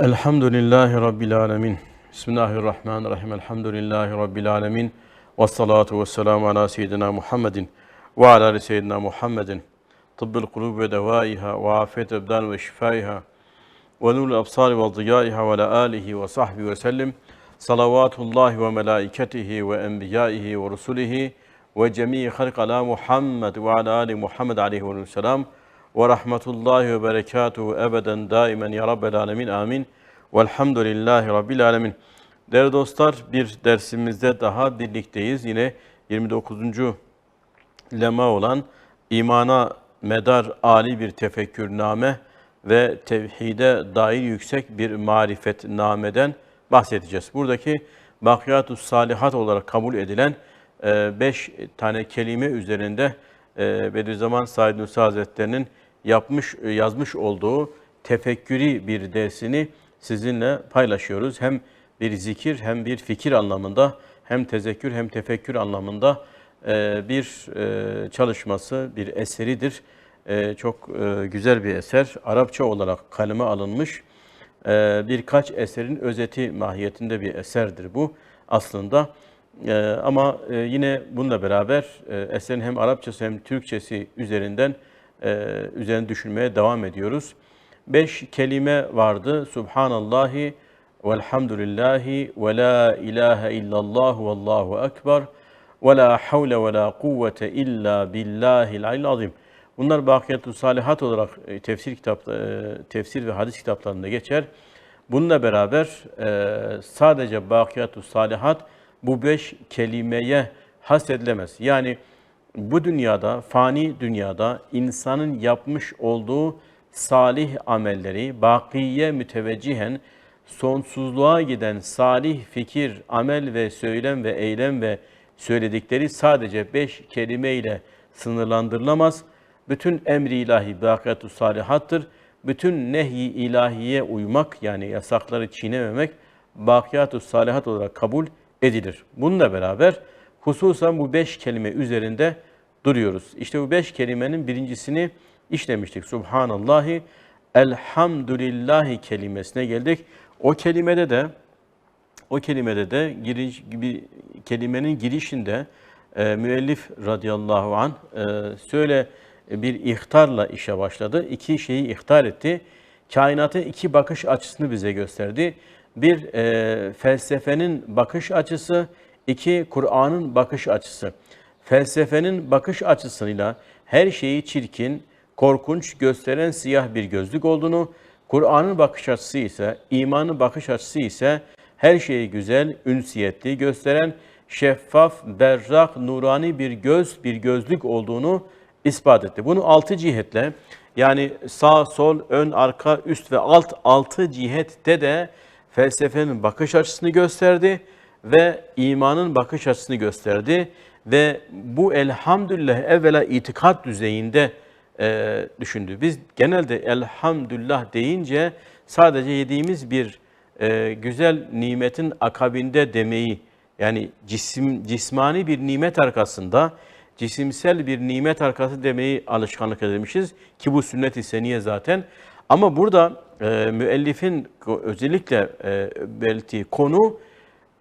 Elhamdülillahi Rabbil Alemin. Bismillahirrahmanirrahim. Elhamdülillahi Rabbil Alemin. Ve salatu ve selamu ala seyyidina Muhammedin ve ala ali seyyidina Muhammedin. Tıbbül kulub ve devaiha ve afiyet ebdan ve şifaiha ve nurul absari ve ziyaiha ve ala alihi ve sahbihi ve sellim. Salavatullahi ve melaiketihi ve enbiyaihi ve rusulihi ve cemii halk ala Muhammed ve ala ali Muhammed aleyhi ve selam ve rahmetullahi ve berekatuhu ebeden daimen ya Rabbel alemin amin. Velhamdülillahi Rabbil alemin. Değerli dostlar bir dersimizde daha birlikteyiz. Yine 29. lema olan imana medar ali bir tefekkürname ve tevhide dair yüksek bir marifetnameden bahsedeceğiz. Buradaki bakiyatü salihat olarak kabul edilen e, beş tane kelime üzerinde e, Bediüzzaman Said Nursi Hazretleri'nin yapmış, yazmış olduğu tefekkürü bir dersini sizinle paylaşıyoruz. Hem bir zikir hem bir fikir anlamında hem tezekkür hem tefekkür anlamında e, bir çalışması, bir eseridir. Çok güzel bir eser. Arapça olarak kaleme alınmış birkaç eserin özeti mahiyetinde bir eserdir bu aslında. Ama yine bununla beraber eserin hem Arapçası hem Türkçesi üzerinden üzerine düşünmeye devam ediyoruz. Beş kelime vardı. Subhanallahi velhamdülillahi ve la ilahe illallah ve allahu ekber ve la havle ve la kuvvete illa billahil aliyyil azim. Bunlar bakiyatü salihat olarak e, tefsir kitap e, tefsir ve hadis kitaplarında geçer. Bununla beraber e, sadece bakiyatü salihat bu beş kelimeye hasedilemez. Yani bu dünyada, fani dünyada insanın yapmış olduğu salih amelleri, bakiye müteveccihen sonsuzluğa giden salih fikir, amel ve söylem ve eylem ve söyledikleri sadece beş kelime ile sınırlandırılamaz. Bütün emri ilahi bakiyatü salihattır. Bütün nehy-i ilahiye uymak yani yasakları çiğnememek bakiyatü salihat olarak kabul edilir. Bununla beraber hususen bu beş kelime üzerinde duruyoruz. İşte bu beş kelimenin birincisini işlemiştik. Subhanallahi, elhamdülillahi kelimesine geldik. O kelimede de o kelimede de giriş, gibi kelimenin girişinde e, müellif radıyallahu an e, söyle bir ihtarla işe başladı. İki şeyi ihtar etti. Kainatın iki bakış açısını bize gösterdi. Bir e, felsefenin bakış açısı, iki Kur'an'ın bakış açısı. Felsefenin bakış açısıyla her şeyi çirkin, korkunç gösteren siyah bir gözlük olduğunu, Kur'an'ın bakış açısı ise, imanın bakış açısı ise her şeyi güzel, ünsiyetli gösteren şeffaf, berrak, nurani bir göz, bir gözlük olduğunu ispat etti. Bunu altı cihetle yani sağ, sol, ön, arka, üst ve alt altı cihette de felsefenin bakış açısını gösterdi ve imanın bakış açısını gösterdi ve bu elhamdülillah evvela itikat düzeyinde e, düşündü. Biz genelde elhamdülillah deyince sadece yediğimiz bir e, güzel nimetin akabinde demeyi yani cisim cismani bir nimet arkasında cisimsel bir nimet arkası demeyi alışkanlık edilmişiz ki bu sünnet-i seniye zaten. Ama burada e, müellifin özellikle e, belirttiği konu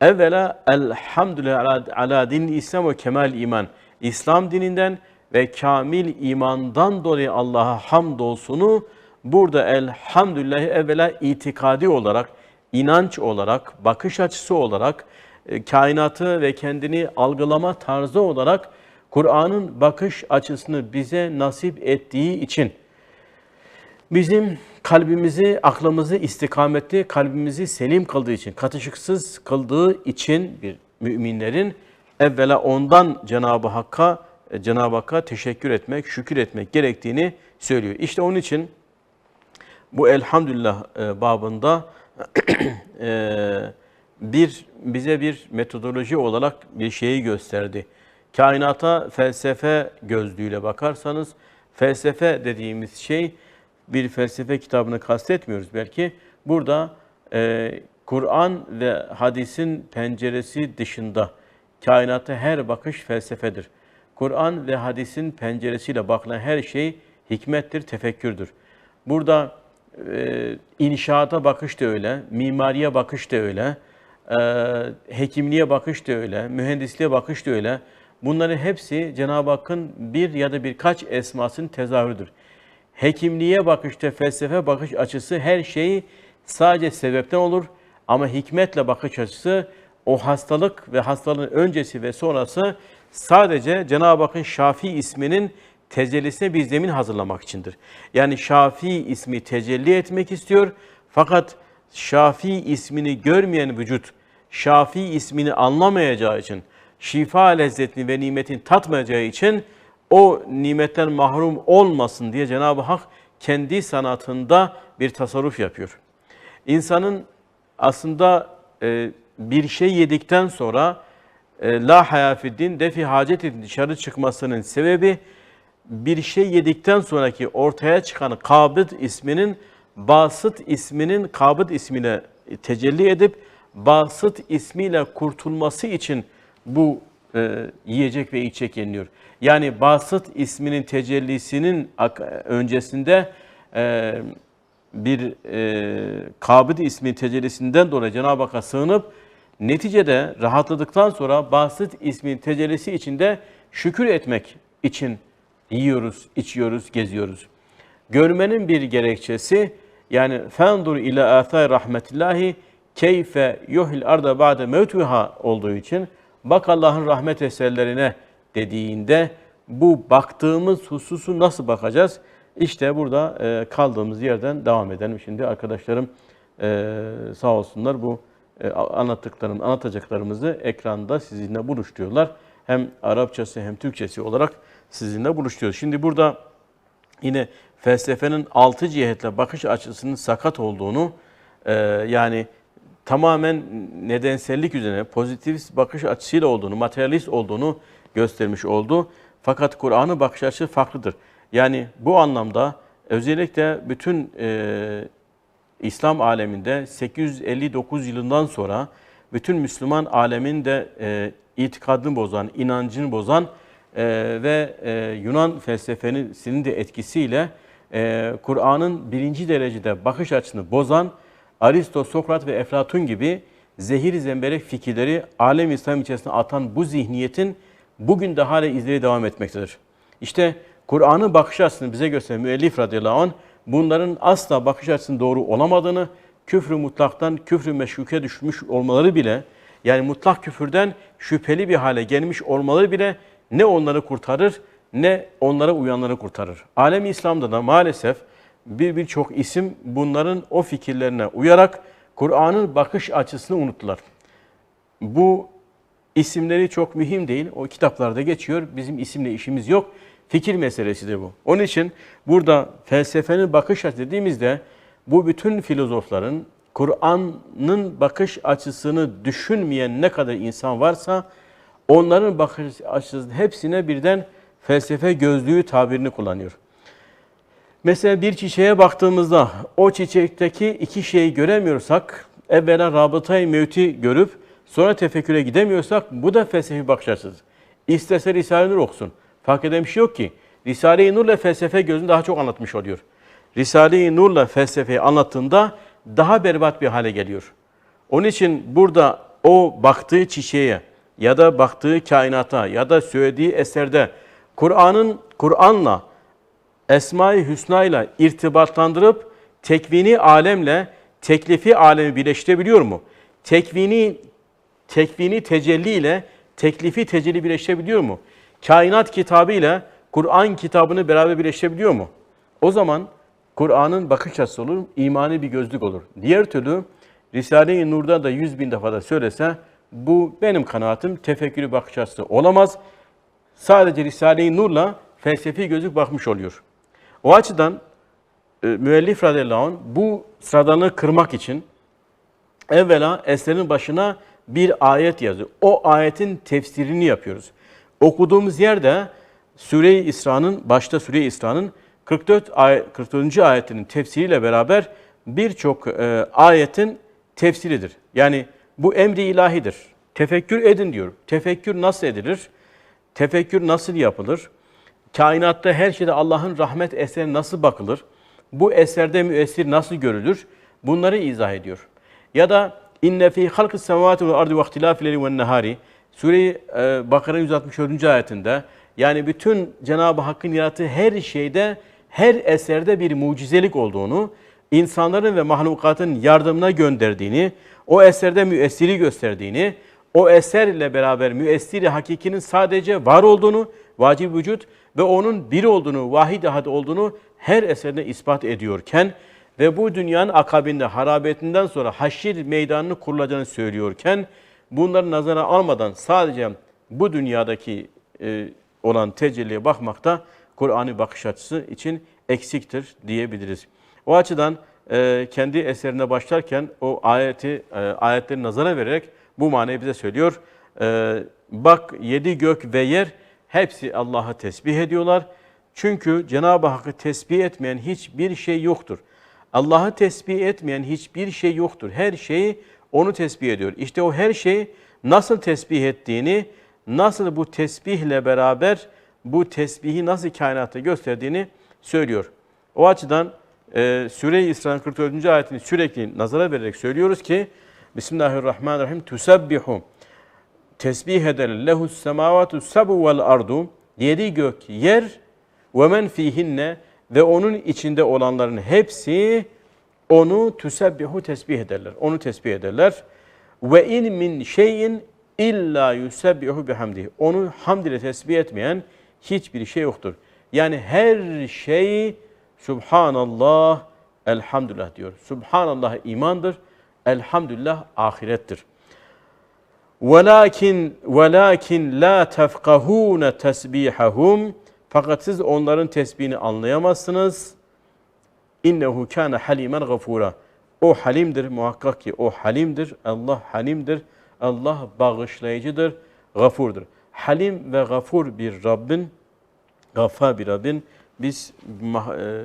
evvela elhamdülillah ala, din İslam ve kemal iman. İslam dininden ve kamil imandan dolayı Allah'a hamdolsunu burada elhamdülillah evvela itikadi olarak, inanç olarak, bakış açısı olarak, e, kainatı ve kendini algılama tarzı olarak Kur'an'ın bakış açısını bize nasip ettiği için bizim kalbimizi, aklımızı istikametli, kalbimizi selim kıldığı için, katışıksız kıldığı için bir müminlerin evvela ondan Cenab-ı Hakk'a Cenab-ı Hakk'a teşekkür etmek, şükür etmek gerektiğini söylüyor. İşte onun için bu elhamdülillah e, babında e, bir bize bir metodoloji olarak bir şeyi gösterdi. Kainata felsefe gözlüğüyle bakarsanız felsefe dediğimiz şey bir felsefe kitabını kastetmiyoruz belki. Burada e, Kur'an ve hadisin penceresi dışında kainata her bakış felsefedir. Kur'an ve hadisin penceresiyle bakılan her şey hikmettir, tefekkürdür. Burada e, inşaata bakış da öyle, mimariye bakış da öyle, e, hekimliğe bakış da öyle, mühendisliğe bakış da öyle. Bunların hepsi Cenab-ı Hakk'ın bir ya da birkaç esmasının tezahürüdür. Hekimliğe bakışta felsefe bakış açısı her şeyi sadece sebepten olur ama hikmetle bakış açısı o hastalık ve hastalığın öncesi ve sonrası sadece Cenab-ı Hakk'ın Şafi isminin tecellisine bir zemin hazırlamak içindir. Yani Şafi ismi tecelli etmek istiyor fakat Şafi ismini görmeyen vücut Şafi ismini anlamayacağı için şifa lezzetini ve nimetini tatmayacağı için o nimetten mahrum olmasın diye Cenab-ı Hak kendi sanatında bir tasarruf yapıyor. İnsanın aslında e, bir şey yedikten sonra e, la hayafiddin defi hacetin dışarı çıkmasının sebebi bir şey yedikten sonraki ortaya çıkan kabıd isminin basıt isminin kabıd ismine tecelli edip basıt ismiyle kurtulması için bu e, yiyecek ve içecek yeniliyor. Yani basıt isminin tecellisinin öncesinde e, bir e, kabid ismi tecellisinden dolayı Cenab-ı Hakk'a sığınıp neticede rahatladıktan sonra basıt ismin tecellisi içinde şükür etmek için yiyoruz, içiyoruz, geziyoruz. Görmenin bir gerekçesi yani fendur ile athar rahmetillahi keyfe yuhil arda ba'de mevtuha olduğu için bak Allah'ın rahmet eserlerine dediğinde bu baktığımız hususu nasıl bakacağız? İşte burada e, kaldığımız yerden devam edelim. Şimdi arkadaşlarım e, sağ olsunlar bu e, anlattıklarım, anlatacaklarımızı ekranda sizinle buluşturuyorlar. Hem Arapçası hem Türkçesi olarak sizinle buluşturuyoruz. Şimdi burada yine felsefenin altı cihetle bakış açısının sakat olduğunu yani tamamen nedensellik üzerine pozitivist bakış açısıyla olduğunu, materyalist olduğunu göstermiş oldu. Fakat Kur'an'ın bakış açısı farklıdır. Yani bu anlamda özellikle bütün e, İslam aleminde 859 yılından sonra bütün Müslüman aleminde e, itikadını bozan, inancını bozan e, ve e, Yunan felsefesinin de etkisiyle e, Kur'an'ın birinci derecede bakış açısını bozan Aristo, Sokrat ve Eflatun gibi zehir zemberek fikirleri alem İslam içerisine atan bu zihniyetin bugün de hala izleri devam etmektedir. İşte Kur'an'ın bakış açısını bize gösteren müellif radıyallahu anh bunların asla bakış açısının doğru olamadığını, küfrü mutlaktan küfrü meşruke düşmüş olmaları bile yani mutlak küfürden şüpheli bir hale gelmiş olmaları bile ne onları kurtarır ne onlara uyanları kurtarır. Alem İslam'da da maalesef bir birçok isim bunların o fikirlerine uyarak Kur'an'ın bakış açısını unuttular. Bu isimleri çok mühim değil. O kitaplarda geçiyor. Bizim isimle işimiz yok. Fikir meselesidir bu. Onun için burada felsefenin bakış açısı dediğimizde bu bütün filozofların Kur'an'ın bakış açısını düşünmeyen ne kadar insan varsa onların bakış açısının hepsine birden felsefe gözlüğü tabirini kullanıyor. Mesela bir çiçeğe baktığımızda o çiçekteki iki şeyi göremiyorsak, evvela rabıtayı mevti görüp sonra tefekküre gidemiyorsak bu da felsefi bakış açısıdır. İstese Risale-i Nur okusun. Fark eden bir şey yok ki. Risale-i Nur'la felsefe gözünü daha çok anlatmış oluyor. Risale-i Nur'la felsefeyi anlattığında daha berbat bir hale geliyor. Onun için burada o baktığı çiçeğe ya da baktığı kainata ya da söylediği eserde Kur'an'ın Kur'an'la Esma-i Hüsna ile irtibatlandırıp tekvini alemle teklifi alemi birleştirebiliyor mu? Tekvini tekvini tecelli ile teklifi tecelli birleştirebiliyor mu? Kainat kitabı ile Kur'an kitabını beraber birleştirebiliyor mu? O zaman Kur'an'ın bakış açısı olur, imani bir gözlük olur. Diğer türlü Risale-i Nur'da da yüz bin defa da söylese bu benim kanaatim tefekkürü bakış açısı olamaz. Sadece Risale-i Nur'la felsefi gözlük bakmış oluyor. O açıdan e, müellif radıyallahu anh bu sıradanlığı kırmak için evvela eserin başına bir ayet yazıyor. O ayetin tefsirini yapıyoruz. Okuduğumuz yerde Sure-i İsra'nın, başta Sure-i İsra'nın 44 ayet, 44. ayetinin tefsiriyle beraber birçok e, ayetin tefsiridir. Yani bu emri ilahidir. Tefekkür edin diyor. Tefekkür nasıl edilir? Tefekkür nasıl yapılır? Kainatta her şeyde Allah'ın rahmet eseri nasıl bakılır? bu eserde müessir nasıl görülür? Bunları izah ediyor. Ya da inne fi halkı semavati vel ardı ve ihtilafil ve nehari Sure-i e, Bakara 164. ayetinde yani bütün Cenab-ı Hakk'ın yarattığı her şeyde, her eserde bir mucizelik olduğunu, insanların ve mahlukatın yardımına gönderdiğini, o eserde müessiri gösterdiğini, o eserle beraber müessiri hakikinin sadece var olduğunu, vacib vücut ve onun bir olduğunu, vahid ahad olduğunu her eserde ispat ediyorken ve bu dünyanın akabinde harabetinden sonra haşir meydanını kurulacağını söylüyorken bunları nazara almadan sadece bu dünyadaki e, olan tecelliye bakmakta Kur'an'ı bakış açısı için eksiktir diyebiliriz. O açıdan e, kendi eserine başlarken o ayeti e, ayetleri nazara vererek bu manayı bize söylüyor. E, bak yedi gök ve yer hepsi Allah'ı tesbih ediyorlar. Çünkü Cenab-ı Hakk'ı tesbih etmeyen hiçbir şey yoktur. Allah'ı tesbih etmeyen hiçbir şey yoktur. Her şeyi onu tesbih ediyor. İşte o her şeyi nasıl tesbih ettiğini, nasıl bu tesbihle beraber bu tesbihi nasıl kainatta gösterdiğini söylüyor. O açıdan e, Süre-i İsra'nın 44. ayetini sürekli nazara vererek söylüyoruz ki Bismillahirrahmanirrahim Tusabbihu tesbih eder lehus semavatu sabu vel ardu yedi gök yer ve men fihinne ve onun içinde olanların hepsi onu tüsebbihu tesbih ederler. Onu tesbih ederler. Ve in min şeyin illa yusebbihu bihamdihi. Onu hamd ile tesbih etmeyen hiçbir şey yoktur. Yani her şey Subhanallah, elhamdülillah diyor. Subhanallah imandır, elhamdülillah ahirettir. Velakin velakin la tefkahun tesbihahum fakat siz onların tesbihini anlayamazsınız. İnnehu kana halimen gafura. O halimdir muhakkak ki o halimdir. Allah halimdir. Allah bağışlayıcıdır, gafurdur. Halim ve gafur bir Rabbin, gaffar bir Rabbin biz e,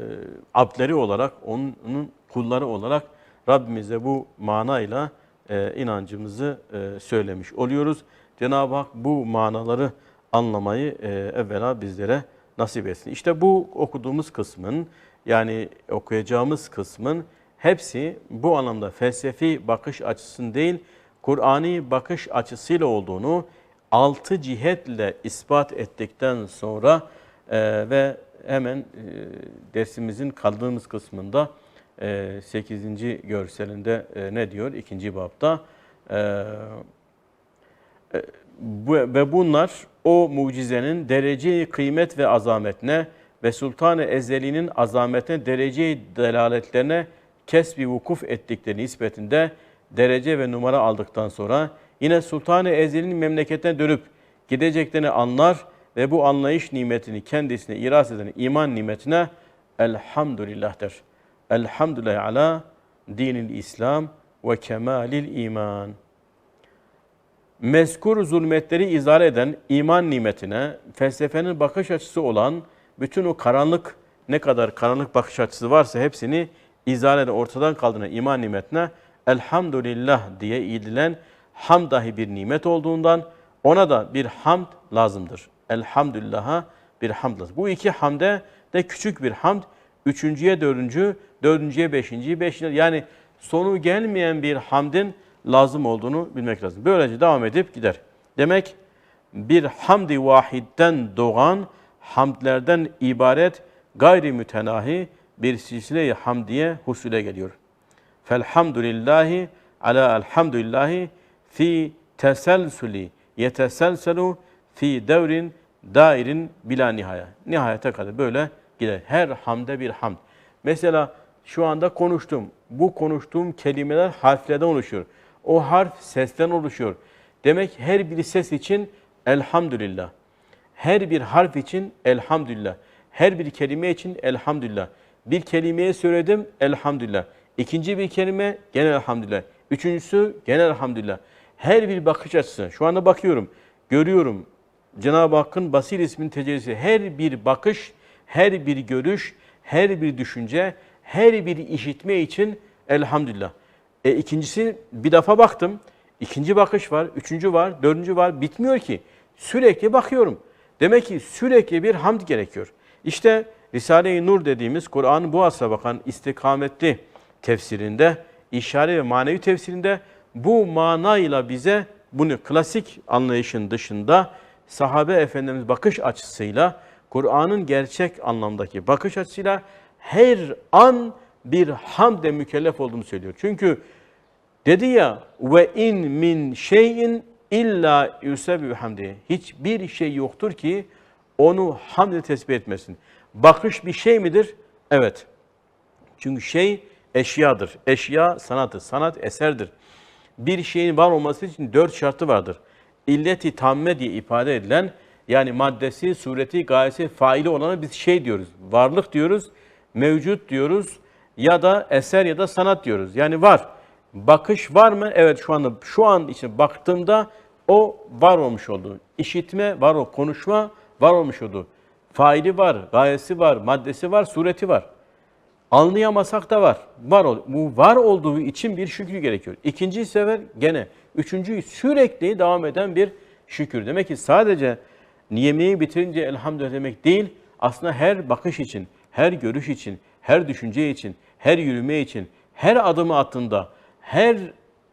abdleri olarak, onun kulları olarak Rabbimize bu manayla e, inancımızı e, söylemiş oluyoruz. Cenab-ı Hak bu manaları anlamayı e, evvela bizlere nasip etsin. İşte bu okuduğumuz kısmın yani okuyacağımız kısmın hepsi bu anlamda felsefi bakış açısının değil, Kur'ani bakış açısıyla olduğunu altı cihetle ispat ettikten sonra e, ve hemen e, dersimizin kaldığımız kısmında 8. görselinde e, ne diyor? ikinci babda e, e, ve bunlar o mucizenin derece kıymet ve azametine ve Sultan-ı Ezeli'nin azametine derece delaletlerine kesbi vukuf ettikleri nispetinde derece ve numara aldıktan sonra yine Sultan-ı Ezeli'nin memleketine dönüp gideceklerini anlar ve bu anlayış nimetini kendisine iras eden iman nimetine elhamdülillah der. Elhamdülillah ala dinil İslam ve kemalil iman. Mezkur zulmetleri izale eden iman nimetine felsefenin bakış açısı olan bütün o karanlık ne kadar karanlık bakış açısı varsa hepsini izale eden ortadan kaldıran iman nimetine elhamdülillah diye idilen ham dahi bir nimet olduğundan ona da bir hamd lazımdır. Elhamdülillah'a bir hamd lazım. Bu iki hamde de küçük bir hamd. Üçüncüye dördüncü, dördüncüye beşinci, beşinci yani sonu gelmeyen bir hamdin lazım olduğunu bilmek lazım. Böylece devam edip gider. Demek bir hamdi vahidden doğan hamdlerden ibaret gayri mütenahi bir silsile-i hamdiye husule geliyor. Felhamdülillahi ala elhamdülillahi fi teselsuli yeteselselu fi devrin dairin bila nihaya. Nihayete kadar böyle gider. Her hamde bir hamd. Mesela şu anda konuştum. Bu konuştuğum kelimeler harflerden oluşuyor. O harf sesten oluşuyor. Demek her bir ses için elhamdülillah. Her bir harf için elhamdülillah. Her bir kelime için elhamdülillah. Bir kelimeye söyledim elhamdülillah. İkinci bir kelime gene elhamdülillah. Üçüncüsü gene elhamdülillah. Her bir bakış açısı. Şu anda bakıyorum, görüyorum. Cenab-ı Hakk'ın Basir isminin tecellisi. Her bir bakış, her bir görüş, her bir düşünce, her bir işitme için elhamdülillah. E ikincisi bir defa baktım. ikinci bakış var, üçüncü var, dördüncü var. Bitmiyor ki. Sürekli bakıyorum. Demek ki sürekli bir hamd gerekiyor. İşte Risale-i Nur dediğimiz Kur'an'ın bu asra bakan istikametli tefsirinde, işare ve manevi tefsirinde bu manayla bize bunu klasik anlayışın dışında sahabe efendimiz bakış açısıyla Kur'an'ın gerçek anlamdaki bakış açısıyla her an bir hamde mükellef olduğunu söylüyor. Çünkü dedi ya ve in min şeyin illa yusebbi hamdi. Hiçbir şey yoktur ki onu hamle tesbih etmesin. Bakış bir şey midir? Evet. Çünkü şey eşyadır. Eşya sanattır. Sanat eserdir. Bir şeyin var olması için dört şartı vardır. İlleti tamme diye ifade edilen yani maddesi, sureti, gayesi, faili olana biz şey diyoruz. Varlık diyoruz, mevcut diyoruz ya da eser ya da sanat diyoruz. Yani var. Bakış var mı? Evet şu anda şu an için baktığımda o var olmuş oldu. İşitme var o, konuşma var olmuş oldu. Faili var, gayesi var, maddesi var, sureti var. Anlayamasak da var. Var ol. Bu var olduğu için bir şükür gerekiyor. İkinci sefer gene. Üçüncü sürekli devam eden bir şükür. Demek ki sadece yemeği bitirince elhamdülillah demek değil. Aslında her bakış için, her görüş için, her düşünce için, her yürüme için, her adımı attığında, her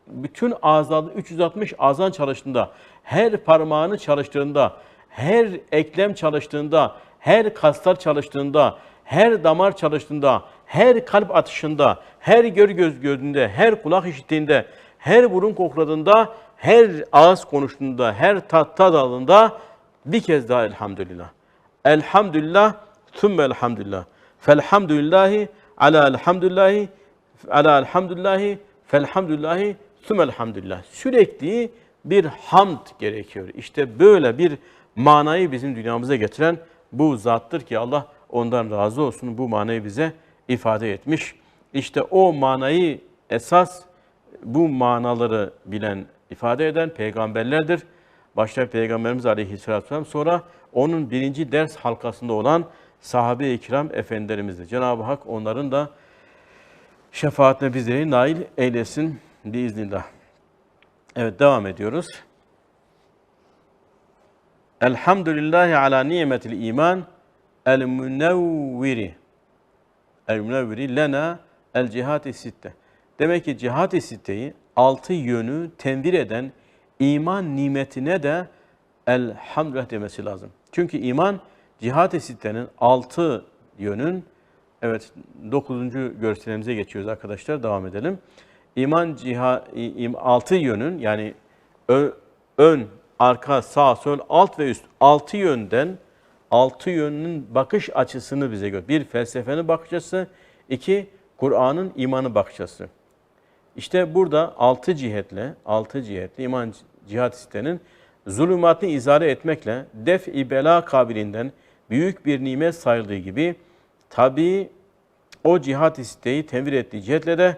bütün azalı 360 azan çalıştığında, her parmağını çalıştığında, her eklem çalıştığında, her kaslar çalıştığında, her damar çalıştığında, her kalp atışında, her gör göz gördüğünde, her kulak işittiğinde, her burun kokladığında, her ağız konuştuğunda, her tat tad aldığında bir kez daha elhamdülillah. Elhamdülillah, thümme elhamdülillah. Felhamdülillahi ala elhamdülillahi ala elhamdülillahi felhamdülillahi thümme elhamdülillah. Sürekli bir hamd gerekiyor. İşte böyle bir manayı bizim dünyamıza getiren bu zattır ki Allah ondan razı olsun bu manayı bize ifade etmiş. İşte o manayı esas bu manaları bilen, ifade eden peygamberlerdir. Başta Peygamberimiz Aleyhisselatü Vesselam sonra onun birinci ders halkasında olan sahabe-i kiram efendilerimizdir. Cenab-ı Hak onların da şefaatine bizleri nail eylesin biiznillah. Evet devam ediyoruz. Elhamdülillahi ala nimetil iman el münevviri el münevviri lena el cihat-i sitte. Demek ki cihat-i sitteyi altı yönü tenvir eden iman nimetine de elhamdülillah demesi lazım. Çünkü iman cihat-i sittenin altı yönün evet dokuzuncu görselimize geçiyoruz arkadaşlar devam edelim. İman ciha, altı yönün yani ön, arka, sağ, sol, alt ve üst altı yönden altı yönünün bakış açısını bize gör. Bir felsefenin bakış açısı, iki Kur'an'ın imanı bakış açısı. İşte burada altı cihetle, altı cihetle iman cihat sitenin zulümatını izale etmekle def-i bela kabilinden büyük bir nimet sayıldığı gibi tabi o cihat isteği tevir ettiği cihetle de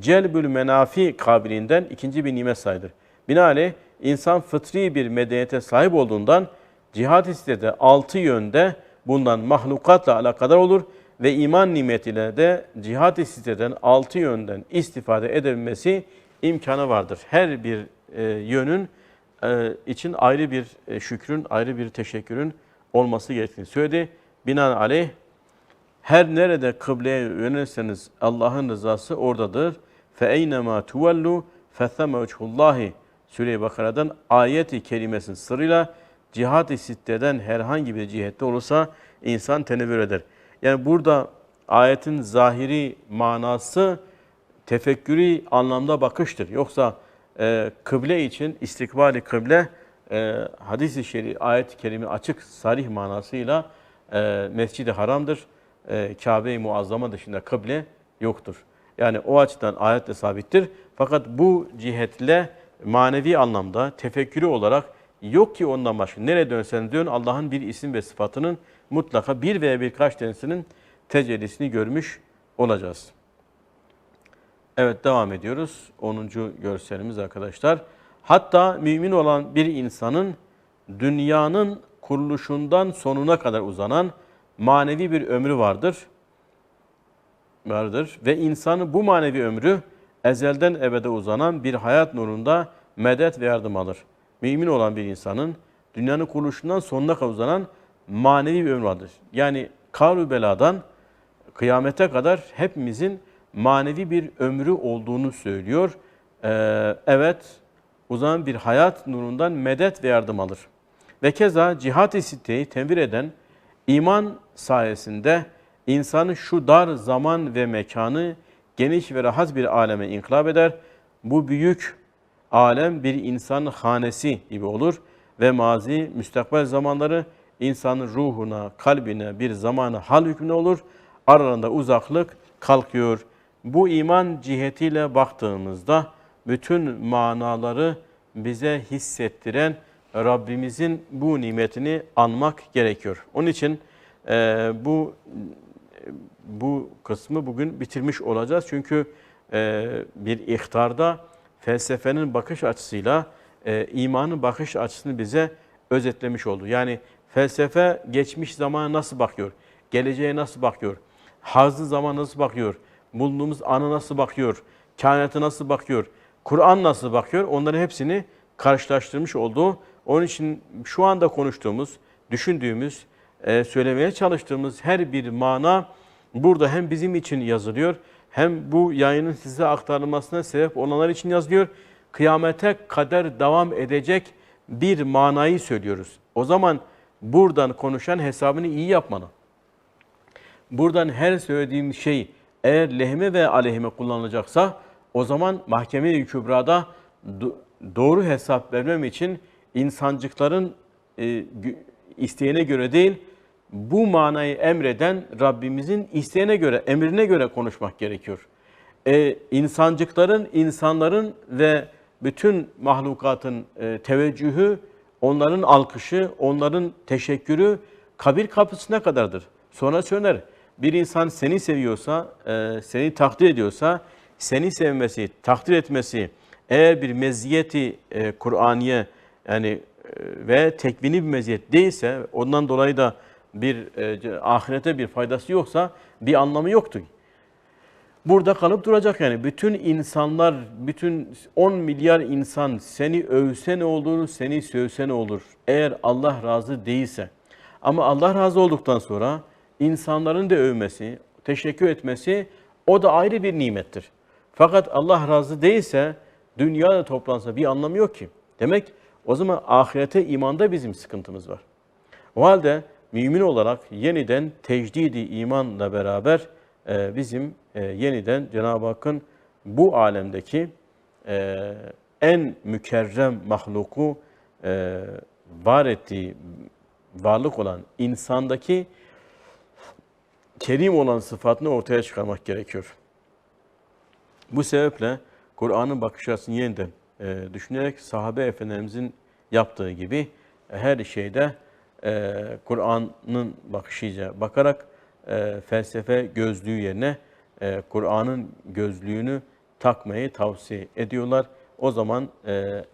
celbül menafi kabilinden ikinci bir nimet sayılır. Binaenaleyh insan fıtri bir medeniyete sahip olduğundan cihat istede altı yönde bundan mahlukatla alakadar olur ve iman nimetiyle de cihat isteden altı yönden istifade edebilmesi imkanı vardır. Her bir e, yönün e, için ayrı bir e, şükrün, ayrı bir teşekkürün olması gerektiğini söyledi. Binaenaleyh her nerede kıbleye yönelirseniz Allah'ın rızası oradadır. Eynema tuvellu fetheme vechullahi Sure-i Bakara'dan ayeti kelimesinin sırrıyla cihat-ı sitteden herhangi bir cihette olursa insan tenevvür eder. Yani burada ayetin zahiri manası tefekkürü anlamda bakıştır. Yoksa e, kıble için istikbali kıble e, hadis-i şerif, ayet-i kerime açık sarih manasıyla e, mescid-i haramdır. E, Kabe-i Muazzama dışında kıble yoktur. Yani o açıdan ayetle sabittir. Fakat bu cihetle manevi anlamda tefekkürü olarak yok ki ondan başka. Nereye dönsen dön Allah'ın bir isim ve sıfatının mutlaka bir veya birkaç tanesinin tecellisini görmüş olacağız. Evet devam ediyoruz. 10. görselimiz arkadaşlar. Hatta mümin olan bir insanın dünyanın kuruluşundan sonuna kadar uzanan manevi bir ömrü vardır. Vardır ve insanın bu manevi ömrü ezelden ebede uzanan bir hayat nurunda medet ve yardım alır. Mümin olan bir insanın dünyanın kuruluşundan sonuna kadar uzanan manevi bir ömrü vardır. Yani karu beladan kıyamete kadar hepimizin manevi bir ömrü olduğunu söylüyor. Ee, evet, o zaman bir hayat nurundan medet ve yardım alır. Ve keza cihat-ı sitteyi tenvir eden iman sayesinde insanı şu dar zaman ve mekanı geniş ve rahat bir aleme inkılap eder. Bu büyük alem bir insanın hanesi gibi olur ve mazi, müstakbel zamanları insanın ruhuna, kalbine bir zamanı hal hükmünde olur. Aralarında uzaklık kalkıyor. Bu iman cihetiyle baktığımızda bütün manaları bize hissettiren Rabbimizin bu nimetini anmak gerekiyor. Onun için e, bu bu kısmı bugün bitirmiş olacağız. Çünkü e, bir ihtarda felsefenin bakış açısıyla e, imanın bakış açısını bize özetlemiş oldu. Yani felsefe geçmiş zamana nasıl bakıyor? Geleceğe nasıl bakıyor? Hazlı zaman nasıl bakıyor? Bulunduğumuz anı nasıl bakıyor? Kainatı nasıl bakıyor? Kur'an nasıl bakıyor? Onların hepsini karşılaştırmış oldu. Onun için şu anda konuştuğumuz, düşündüğümüz, e, söylemeye çalıştığımız her bir mana burada hem bizim için yazılıyor, hem bu yayının size aktarılmasına sebep olanlar için yazılıyor. Kıyamete kadar devam edecek bir manayı söylüyoruz. O zaman buradan konuşan hesabını iyi yapmalı. Buradan her söylediğim şey eğer lehime ve aleyhime kullanılacaksa o zaman mahkeme-i kübrada doğru hesap vermem için insancıkların e, isteğine göre değil, bu manayı emreden Rabbimizin isteğine göre, emrine göre konuşmak gerekiyor. E, insancıkların, insanların ve bütün mahlukatın e, teveccühü, onların alkışı, onların teşekkürü kabir kapısına kadardır. Sonra söner. Bir insan seni seviyorsa, e, seni takdir ediyorsa, seni sevmesi, takdir etmesi, eğer bir meziyeti e, yani e, ve tekvini bir meziyet değilse, ondan dolayı da bir e, ahirete bir faydası yoksa bir anlamı yoktu. Burada kalıp duracak yani. Bütün insanlar, bütün 10 milyar insan seni övse ne olur, seni sövse ne olur? Eğer Allah razı değilse. Ama Allah razı olduktan sonra insanların da övmesi, teşekkür etmesi o da ayrı bir nimettir. Fakat Allah razı değilse dünyada toplansa bir anlamı yok ki. Demek o zaman ahirete imanda bizim sıkıntımız var. O halde mümin olarak yeniden tecdidi imanla beraber e, bizim e, yeniden Cenab-ı Hakk'ın bu alemdeki e, en mükerrem mahluku var ettiği varlık olan insandaki kerim olan sıfatını ortaya çıkarmak gerekiyor. Bu sebeple Kur'an'ın bakış açısını yeniden düşünerek sahabe efendilerimizin yaptığı gibi her şeyde e, Kur'an'ın bakışıyla bakarak e, felsefe gözlüğü yerine e, Kur'an'ın gözlüğünü takmayı tavsiye ediyorlar. O zaman e,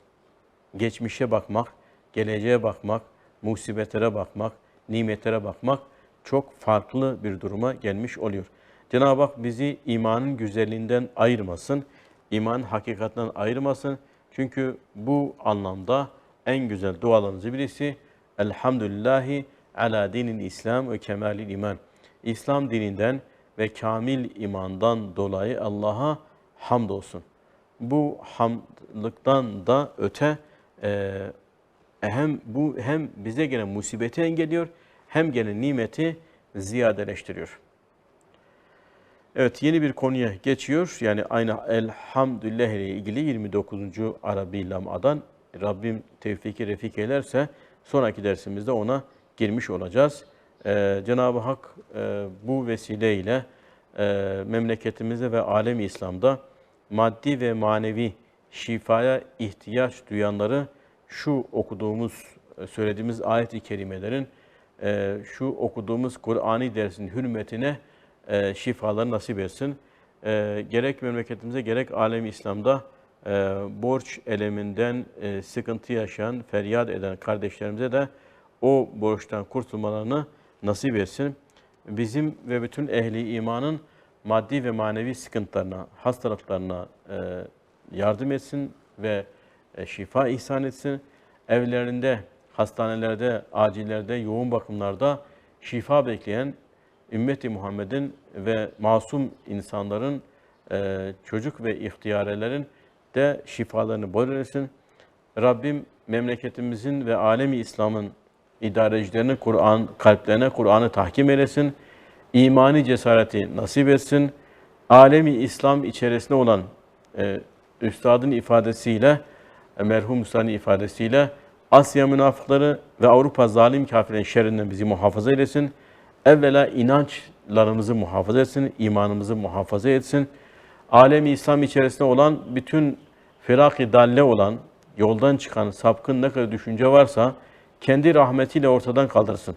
geçmişe bakmak, geleceğe bakmak, musibetlere bakmak, nimetlere bakmak çok farklı bir duruma gelmiş oluyor. Cenab-ı Hak bizi imanın güzelliğinden ayırmasın, iman hakikatten ayırmasın. Çünkü bu anlamda en güzel dualarınızı birisi Elhamdülillahi ala dinil İslam ve kemalil iman. İslam dininden ve kamil imandan dolayı Allah'a hamdolsun. Bu hamdlıktan da öte e, hem bu hem bize gelen musibeti engelliyor hem gelen nimeti ziyadeleştiriyor. Evet yeni bir konuya geçiyor. Yani aynı elhamdülillah ile ilgili 29. Arabi lamadan Rabbim tevfiki refik ederse sonraki dersimizde ona girmiş olacağız. Ee, Cenab-ı Hak e, bu vesileyle e, memleketimize ve alem İslam'da maddi ve manevi şifaya ihtiyaç duyanları şu okuduğumuz, e, söylediğimiz ayet-i kerimelerin, e, şu okuduğumuz Kur'ani dersin hürmetine e, şifaları nasip etsin. E, gerek memleketimize gerek alem İslam'da e, borç eleminden e, sıkıntı yaşayan, feryat eden kardeşlerimize de o borçtan kurtulmalarını nasip etsin. Bizim ve bütün ehli imanın maddi ve manevi sıkıntılarına, hastalıklarına e, yardım etsin ve şifa ihsan etsin. Evlerinde, hastanelerde, acillerde, yoğun bakımlarda şifa bekleyen ümmeti Muhammed'in ve masum insanların, e, çocuk ve ihtiyarelerin de şifalarını bol. Rabbim memleketimizin ve alemi İslam'ın idarecilerinin Kur'an kalplerine Kur'an'ı tahkim eylesin. İmani cesareti nasip etsin. Alemi İslam içerisinde olan e, üstadın ifadesiyle, e, merhum üstadın ifadesiyle Asya münafıkları ve Avrupa zalim kafirlerin şerrinden bizi muhafaza eylesin. Evvela inançlarımızı muhafaza etsin, imanımızı muhafaza etsin. Alemi İslam içerisinde olan bütün firak-ı dalle olan, yoldan çıkan sapkın ne kadar düşünce varsa kendi rahmetiyle ortadan kaldırsın.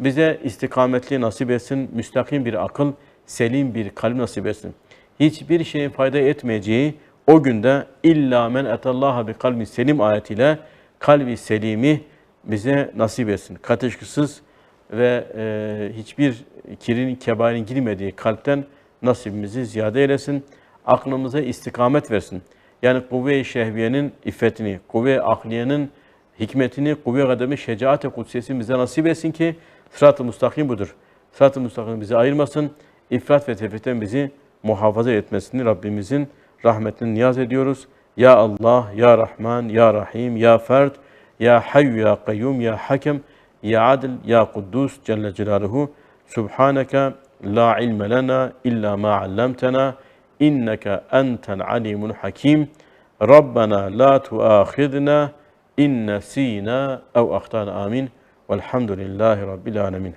Bize istikametli nasip etsin, müstakim bir akıl, selim bir kalp nasip etsin. Hiçbir şeyin fayda etmeyeceği o günde illa men etallaha bi kalbi selim ayetiyle kalbi selimi bize nasip etsin. Kateşkısız ve e, hiçbir kirin, kebarin girmediği kalpten nasibimizi ziyade eylesin. Aklımıza istikamet versin. Yani kuvve-i şehviyenin iffetini, kuvve-i akliyenin hikmetini, kuvve-i kademi, şecaat-i kudsiyesi bize nasip etsin ki sırat-ı müstakim budur. Sırat-ı müstakim bizi ayırmasın, ifrat ve tefritten bizi muhafaza etmesini Rabbimizin rahmetini niyaz ediyoruz. Ya Allah, Ya Rahman, Ya Rahim, Ya Fert, Ya Hayyu, Ya Kayyum, Ya Hakem, Ya Adil, Ya Kuddus Celle Celaluhu. Subhaneke la ilme lena illa ma allamtena inneke entel alimun hakim. Rabbena la tuâkhidna in nesînâ ev ahtana amin. Velhamdülillahi Rabbil alemin.